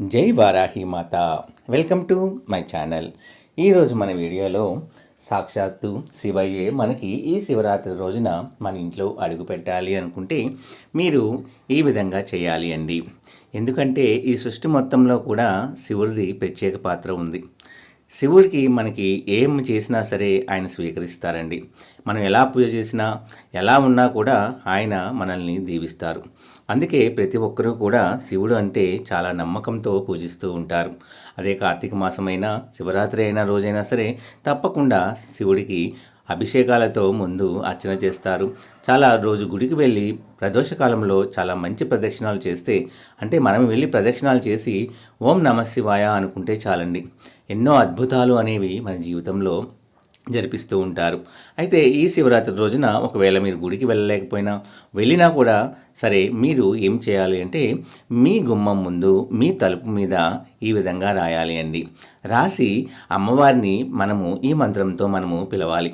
జై Varahi Mata. Welcome to my channel. ఈరోజు మన వీడియోలో సాక్షాత్తు శివయ్యే మనకి ఈ శివరాత్రి రోజున మన ఇంట్లో అడుగు పెట్టాలి అనుకుంటే మీరు ఈ విధంగా చేయాలి అండి. ఎందుకంటే ఈ సృష్టి మొత్తంలో కూడా శివుడిది ప్రత్యేక పాత్ర ఉంది. శివుడికి మనకి ఏం చేసినా సరే ఆయన స్వీకరిస్తారండి. మనం ఎలా పూజ చేసినా ఎలా ఉన్నా కూడా ఆయన మనల్ని దీవిస్తారు. అందుకే ప్రతి ఒక్కరూ కూడా శివుడు అంటే చాలా నమ్మకంతో పూజిస్తూ ఉంటారు. అదే కార్తీక మాసమైనా శివరాత్రి అయినా రోజైనా సరే తప్పకుండా శివుడికి అభిషేకాలతో ముందు అర్చన చేస్తారు. చాలా రోజు గుడికి వెళ్ళి ప్రదోషకాలంలో చాలా మంచి ప్రదక్షిణాలు చేస్తే అంటే మనం వెళ్ళి ప్రదక్షిణాలు చేసి ఓం నమ శివాయ అనుకుంటే చాలండి. ఎన్నో అద్భుతాలు అనేవి మన జీవితంలో జరిపిస్తూ ఉంటారు. అయితే ఈ శివరాత్రి రోజున ఒకవేళ మీరు గుడికి వెళ్ళలేకపోయినా వెళ్ళినా కూడా సరే మీరు ఏం చేయాలి అంటే మీ గుమ్మం ముందు మీ తలుపు మీద ఈ విధంగా రాయాలి అండి. రాసి అమ్మవారిని మనము ఈ మంత్రంతో మనము పిలవాలి.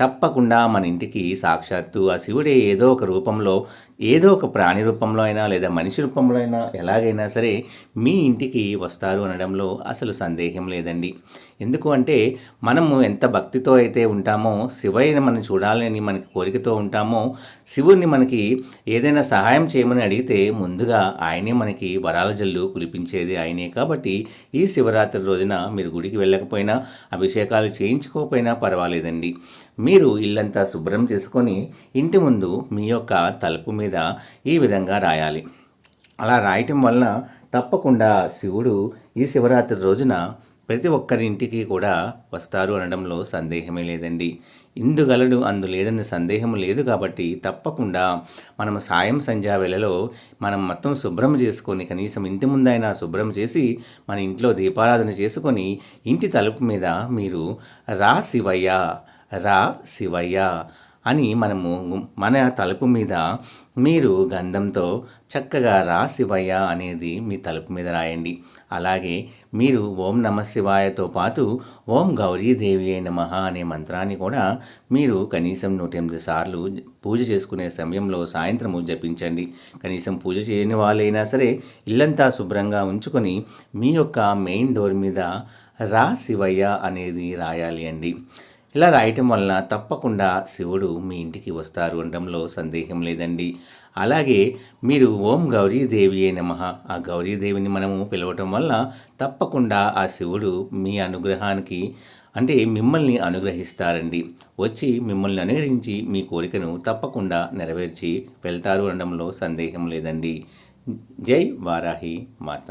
తప్పకుండా మన ఇంటికి సాక్షాత్తు ఆ శివుడే ఏదో ఒక రూపంలో ఏదో ఒక ప్రాణి రూపంలో అయినా లేదా మనిషి రూపంలో అయినా ఎలాగైనా సరే మీ ఇంటికి వస్తారు అనడంలో అసలు సందేహం లేదండి. ఎందుకు అంటే మనము ఎంత భక్తితో అయితే ఉంటామో శివయ్యని మనం చూడాలని మనకి కోరికతో ఉంటామో శివుడిని మనకి ఏదైనా సహాయం చేయమని అడిగితే ముందుగా ఆయనే మనకి వరాల జల్లు కురిపించేది ఆయనే. కాబట్టి ఈ శివరాత్రి రోజున మీరు గుడికి వెళ్ళకపోయినా అభిషేకాలు చేయించుకోకపోయినా పర్వాలేదండి. మీ మీరు ఇల్లంతా శుభ్రం చేసుకొని ఇంటి ముందు మీ యొక్క తలుపు మీద ఈ విధంగా రాయాలి. అలా రాయటం వలన తప్పకుండా శివుడు ఈ శివరాత్రి రోజున ప్రతి ఒక్కరి ఇంటికి కూడా వస్తారు అనడంలో సందేహమే లేదండి. ఇందుగలడు అందు లేదన్న సందేహం లేదు కాబట్టి తప్పకుండా మనం సాయం సంధ్యా వేళలో మనం మొత్తం శుభ్రం చేసుకొని కనీసం ఇంటి ముందైనా శుభ్రం చేసి మన ఇంట్లో దీపారాధన చేసుకొని ఇంటి తలుపు మీద మీరు రా శివయ్య రా శివయ్య అని మనము మన తలుపు మీద మీరు గంధంతో చక్కగా రా శివయ్య అనేది మీ తలుపు మీద రాయండి. అలాగే మీరు ఓం నమ శివాయతో పాటు ఓం గౌరీదేవి అయిన మహా అనే మంత్రాన్ని కూడా మీరు కనీసం నూట ఎనిమిది సార్లు పూజ చేసుకునే సమయంలో సాయంత్రము జపించండి. కనీసం పూజ చేయని వాళ్ళైనా సరే ఇల్లంతా శుభ్రంగా ఉంచుకొని మీ యొక్క మెయిన్ డోర్ మీద రా శివయ్య అనేది రాయాలి అండి. ఇలా రాయటం వలన తప్పకుండా శివుడు మీ ఇంటికి వస్తారు అనడంలో సందేహం లేదండి. అలాగే మీరు ఓం గౌరీదేవి నమ. ఆ గౌరీదేవిని మనము పిలవటం వల్ల తప్పకుండా ఆ శివుడు మీ అనుగ్రహానికి అంటే మిమ్మల్ని అనుగ్రహిస్తారండి. వచ్చి మిమ్మల్ని అనుగ్రహించి మీ కోరికను తప్పకుండా నెరవేర్చి వెళ్తారు అనడంలో సందేహం లేదండి. జై వారాహి మాత.